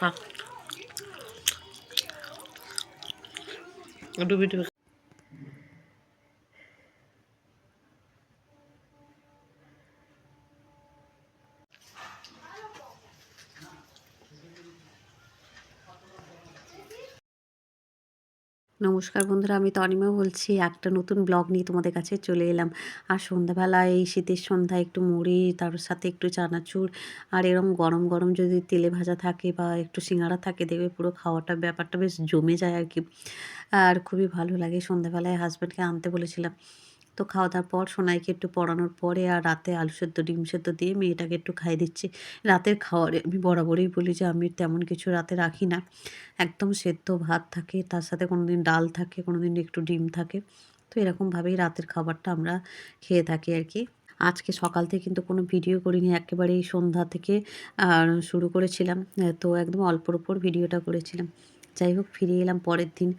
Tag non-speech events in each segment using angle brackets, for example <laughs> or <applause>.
हाँ। डूबी डूबी নমস্কার বন্ধুরা, আমি তনিমা বলছি। একটা নতুন ব্লগ নিয়ে তোমাদের কাছে চলে এলাম। আর সন্ধ্যাবেলা এই শীতের সন্ধ্যায় একটু মুড়ি, তার সাথে একটু চানাচুর, আর এরম গরম গরম যদি তেলে ভাজা থাকে বা একটু সিঙ্গাড়া থাকে, দেখবে পুরো খাওয়াটা, ব্যাপারটা বেশ জমে যায় আর কি। আর খুবই ভালো লাগে সন্ধ্যাবেলায় হাজব্যান্ডকে আনতে বলেছিলাম। তো খাওয়া দাওয়ার পর সোনাইকে একটু পড়ানোর পরে আর রাতে আলু সেদ্ধ, ডিম সেদ্ধ দিয়ে মেয়েটাকে একটু খাইয়ে দিচ্ছি। রাতের খাওয়ারে আমি বরাবরই বলি যে আমি তেমন কিছু রাতে রাখি না। একদম সেদ্ধ ভাত থাকে, তার সাথে কোনো দিন ডাল থাকে কোনো দিন একটু ডিম থাকে। তো এরকমভাবেই রাতের খাবারটা আমরা খেয়ে থাকি আর কি। আজকে সকাল থেকে কিন্তু কোনো ভিডিও করিনি, একেবারেই সন্ধ্যা থেকে শুরু করেছিলাম। তো একদম অল্পর ওপর ভিডিওটা করেছিলাম। যাই হোক ফিরে এলাম পরের দিন।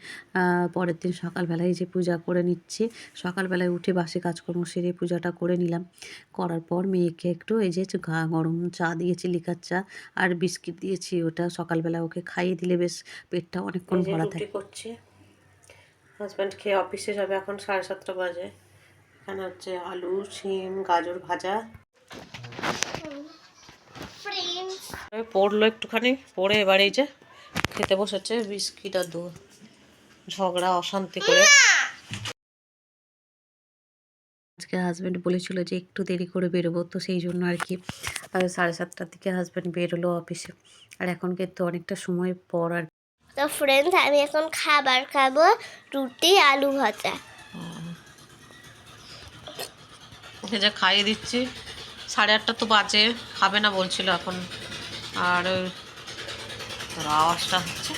পরের দিন সকালবেলায় যে পূজা করে নিচ্ছে সকালবেলায় উঠে বাসে কাজকর্ম সেরে পূজাটা করে নিলাম। করার পর মেয়েকে একটু এই যে গা- গরম চা দিয়েছি লিকার চা আর বিস্কিট দিয়েছি ওটা সকালবেলা ওকে খাইয়ে দিলে বেশ পেটটা অনেকক্ষণ ভরা থাকে। করছি। হাজব্যান্ড খেয়ে অফিসে যাবে এখন সাড়ে সাতটা বাজে। এখানে হচ্ছে আলু শিম গাজর ভাজা। পড়ল একটুখানি পড়ে এবার এই যে খেতে বসেছে বিস্কিট আর দুধ ঝগড়া অশান্তি করে। আজকে হাজব্যান্ড বলেছিল যে একটু দেরি করে বেরোবো তো সেই জন্য আর কি সাড়ে সাতটার দিকে হাজব্যান্ড বেরোলো অফিসে আর এখন কিন্তু অনেকটা সময় পর আর তো ফ্রেন্ডস আমি এখন খাবার খাব রুটি আলু ভাজা। এই যে খাইয়ে দিচ্ছি। সাড়ে আটটা তো বাজে খাবে না বলছিল এখন। আর তোর আওয়াজটা হচ্ছে।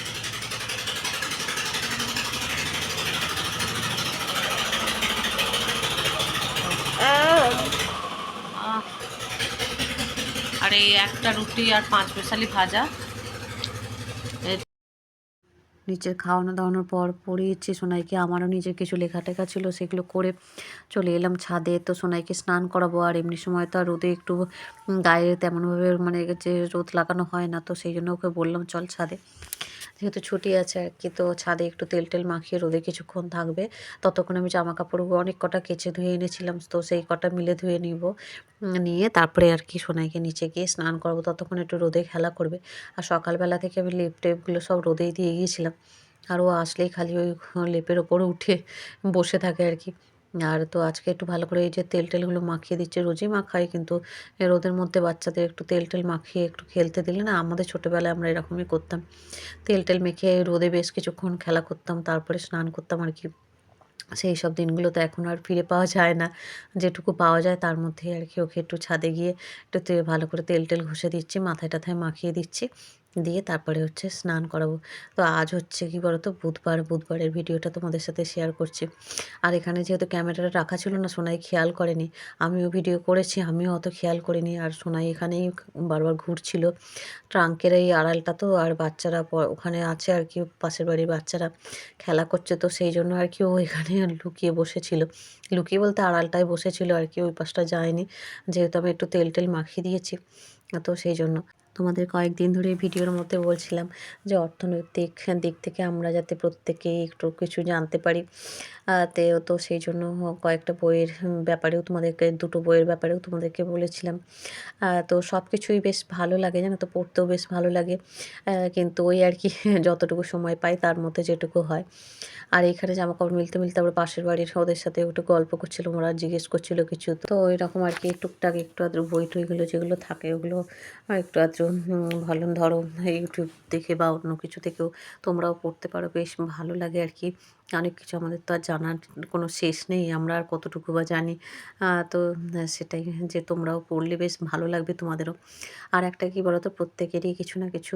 আর এই একটা রুটি আর পাঁচ পেশালি ভাজা নিচের খাওয়ানো দাওয়ানোর পর পড়িয়েছি। সোনাইকে আমারও নিজের কিছু লেখা টেখা ছিল সেগুলো করে চলে এলাম ছাদে। তো সোনাইকে স্নান করাবো আর এমনি সময় তো আর রোদে একটু গায়ে তেমনভাবে মানে যে রোদ লাগানো হয় না, তো সেই জন্য ওকে বললাম, চল ছাদে। যেহেতু ছুটি আছে আর কি, তো ছাদে একটু তেল টেল মাখিয়ে রোদে কিছুক্ষণ থাকবে। ততক্ষণ আমি জামা কাপড়গুলো অনেক কটা কেচে ধুয়ে এনেছিলাম, তো সেই কটা মিলে ধুয়ে নিব। নিয়ে তারপরে আর কি সোনাইকে নিচে গিয়ে স্নান করাবো, ততক্ষণ একটু রোদে খেলা করবে। আর সকালবেলা থেকে আমি লেপ টেপগুলো সব রোদেই দিয়ে গিয়েছিলাম। আর ও আসলেই খালি ওই লেপের ওপরে উঠে বসে থাকে আর কি। আর তো আজকে একটু ভালো করে এই যে তেল টেলগুলো মাখিয়ে দিচ্ছে, রোজই মাখাই, কিন্তু রোদের মধ্যে বাচ্চাদের একটু তেল টেল মাখিয়ে একটু খেলতে দিলে না আমাদের ছোটোবেলায় আমরা এরকমই করতাম। তেল টেল মেখে রোদে বেশ কিছুক্ষণ খেলা করতাম, তারপরে স্নান করতাম আর কি। সেই সব দিনগুলো তো এখন আর ফিরে পাওয়া যায় না। যেটুকু পাওয়া যায় তার মধ্যে আর কি ওকে একটু ছাদে গিয়ে একটু ভালো করে তেল টেল ঘষে দিচ্ছি, মাথায় টাথায় মাখিয়ে দিচ্ছি। দিয়ে তারপরে হচ্ছে স্নান করাবো। তো আজ হচ্ছে কি বলতো? বুধবার, বুধবারের ভিডিওটা তোমাদের সাথে শেয়ার করছি। আর এখানে যেহেতু ক্যামেরাটা রাখা ছিল না, সোনাই খেয়াল করেনি। আমিও ভিডিও করেছি, আমিও অত খেয়াল করিনি। আর সোনাই এখানেই বারবার ঘুরছিল। ট্রাঙ্কের এই আড়ালটা তো, আর বাচ্চারা ওখানে আছে আর কি, পাশের বাড়ির বাচ্চারা খেলা করছে। তো সেই জন্য আর কি ও এখানে <laughs> লুকিয়ে বসেছিল। লুকিয়ে বলতে আড়ালটায় বসেছিল আর কি, ওই পাশটা যায়নি। যেহেতু আমি একটু তেল টেল মাখিয়ে দিয়েছি। তো সেই জন্য। তোমাদের কয়েকদিন ধরে ভিডিওর মধ্যে বলছিলাম যে অর্থনৈতিক দিক থেকে আমরা যাতে প্রত্যেকেই একটু কিছু জানতে পারি। তেও তো সেই জন্য কয়েকটা বইয়ের ব্যাপারেও তোমাদেরকে, দুটো বইয়ের ব্যাপারেও তোমাদেরকে বলেছিলাম। তো সব কিছুই বেশ ভালো লাগে, জানো তো, পড়তেও বেশ ভালো লাগে। কিন্তু ওই আর কি, যতটুকু সময় পাই তার মধ্যে যেটুকু হয়। আর এখানে জামা কাপড় মিলতে মিলতে আবার পাশের বাড়ির ওদের সাথে একটু গল্প করছিল, ওরা জিজ্ঞেস করছিল কিছু। তো এরকম আর কি, টুকটাক একটু আদ্র বই টইগুলো যেগুলো থাকে ওগুলো একটু আদ্র ভালো ধরো ইউটিউব দেখে বা অন্য কিছু থেকেও তোমরাও পড়তে পারো, বেশ ভালো লাগে আর কি। অনেক কিছু আমাদের তো আর জানার কোনো শেষ নেই, আমরা আর কতটুকু বা জানি। তো সেটাই যে তোমরাও পড়লে বেশ ভালো লাগবে তোমাদেরও। আর একটা কি বলতো, প্রত্যেকেরই কিছু না কিছু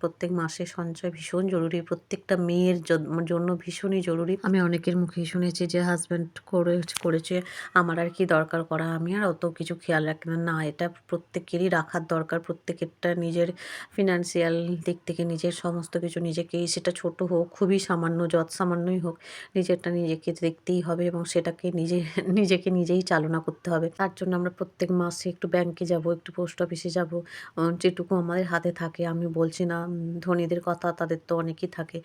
প্রত্যেক মাসে সঞ্চয় ভীষণ জরুরি, প্রত্যেকটা মেয়ের জন্য ভীষণই জরুরি। আমি অনেকের মুখেই শুনেছি যে হাজব্যান্ড করে, করেছে, আমার আর কি দরকার করা, আমি আর অত কিছু খেয়াল রাখি না, এটা প্রত্যেকেরই রাখার দরকার, প্রত্যেকের একটা নিজের ফিনান্সিয়াল দিক থেকে নিজের সমস্ত কিছু নিজেকেই সেটা ছোট হোক খুবই সামান্য যৎ সামান্যই হোক নিজেরটা নিজেকে দেখতেই হবে এবং সেটাকে নিজে নিজেকে নিজেই চালনা করতে হবে। তার জন্য আমরা প্রত্যেক মাসে একটু ব্যাংকে যাব একটু পোস্ট অফিসে যাব। যেটুকু আমাদের হাতে থাকে আমি বলছি না ধনীদের কথা তাদের তো অনেকই থাকে।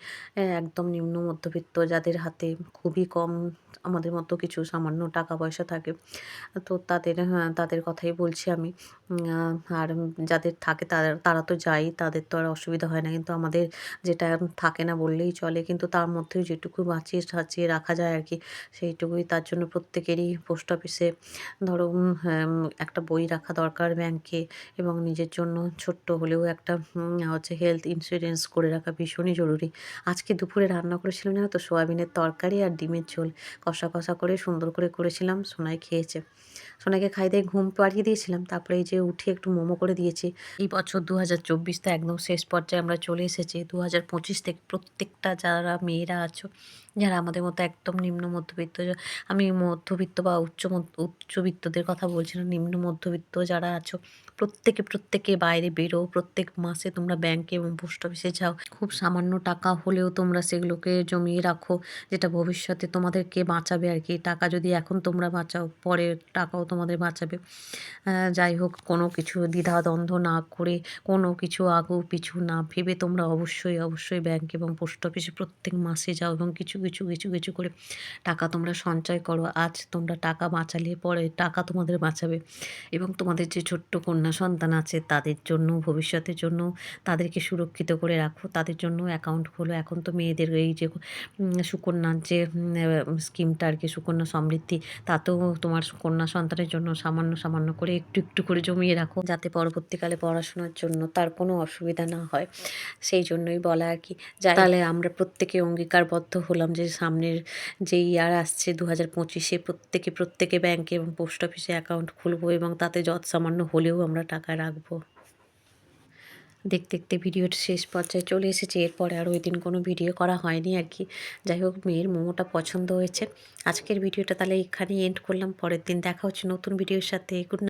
একদম নিম্ন মধ্যবিত্ত যাদের হাতে খুবই কম আমাদের মতো কিছু সামান্য টাকা পয়সা থাকে। তো তাদের হ্যাঁ, তাদের কথাই বলছি আমি। আর যাদের থাকে তারা তারা তো যায় তাদের তো আর অসুবিধা হয় না। কিন্তু আমাদের যেটা থাকে না বললেই চলে। কিন্তু তার মধ্যেও যেটুকু বাঁচিয়ে সাঁচিয়ে রাখা যায় আর কি সেইটুকুই তার জন্য প্রত্যেকেরই পোস্ট অফিসে ধরো হ্যাঁ, একটা বই রাখা দরকার ব্যাংকে এবং নিজের জন্য ছোট্ট হলেও একটা হচ্ছে হেলথ ইন্স্যুরেন্স করে রাখা ভীষণই জরুরি। আজকে দুপুরে রান্না করেছিলাম না তো? সোয়াবিনের তরকারি আর ডিমের ঝোল। কষা কষা করে সুন্দর করে করেছিলাম সোনায় খেয়েছে। সোনাকে খাই দিয়ে ঘুম পাড়িয়ে দিয়েছিলাম। তারপরে এই যে উঠে একটু মোমো করে দিয়েছি। এই বছর দু হাজার চব্বিশ তো একদম শেষ পর্যায়ে আমরা চলে এসেছি। দু হাজার পঁচিশ থেকে প্রত্যেকটা যারা মেয়েরা আছো যারা আমাদের মতো একদম নিম্ন মধ্যবিত্ত আমি মধ্যবিত্ত বা উচ্চ উচ্চবিত্তদের কথা বলছি না, নিম্ন মধ্যবিত্ত যারা আছো, প্রত্যেকে প্রত্যেকে বাইরে বেরো, প্রত্যেক মাসে তোমরা ব্যাংকে এবং পোস্ট অফিসে যাও। খুব সামান্য টাকা হলেও তোমরা সেগুলোকে জমিয়ে রাখো, যেটা ভবিষ্যতে তোমাদেরকে বাঁচাবে আর কি। টাকা যদি এখন তোমরা বাঁচাও পরে টাকাও তোমাদের বাঁচাবে। যাই হোক, কোনো কিছু দ্বিধাদ্বন্দ্ব না করে, কোনো কিছু আগু পিছু না ভেবে তোমরা অবশ্যই অবশ্যই ব্যাংক এবং পোস্ট অফিসে প্রত্যেক মাসে যাও এবং কিছু কিছু কিছু কিছু করে। টাকা তোমরা সঞ্চয় করো, আজ তোমরা টাকা বাঁচালে পরে টাকা তোমাদের বাঁচাবে। এবং তোমাদের যে ছোট্ট কন্যা সন্তান আছে, তাদের জন্য, ভবিষ্যতের জন্য তাদেরকে সুরক্ষিত করে রাখো। তাদের জন্য অ্যাকাউন্ট খোলো। এখন তো মেয়েদের এই যে সুকন্যার যে স্কিমটা আর কি, সুকন্যা সমৃদ্ধি, তাতেও তোমার কন্যা সন্তানের জন্য সামান্য সামান্য করে একটু একটু করে জমিয়ে রাখো, যাতে পরবর্তীকালে পড়াশোনার জন্য তার কোনো অসুবিধা না হয়। সেই জন্যই বলা আর কি তাহলে আমরা প্রত্যেকে অঙ্গীকারবদ্ধ হলাম। যে সামনের যে ইয়ার আসছে দু হাজার পঁচিশে প্রত্যেকে প্রত্যেকে ব্যাংকে এবং পোস্ট অফিসে অ্যাকাউন্ট খুলবো এবং তাতে যৎ সামান্য হলেও আমরা টাকা রাখব। দেখতে দেখতে ভিডিওর শেষ পর্যায়ে চলে এসেছে। এরপরে আর ওই দিন কোনো ভিডিও করা হয়নি আর কি। যাই হোক, মেয়ের মোমোটা পছন্দ হয়েছে। আজকের ভিডিওটা তাহলে এখানেই এন্ড করলাম। পরের দিন দেখা হচ্ছে নতুন ভিডিওর সাথে। গুড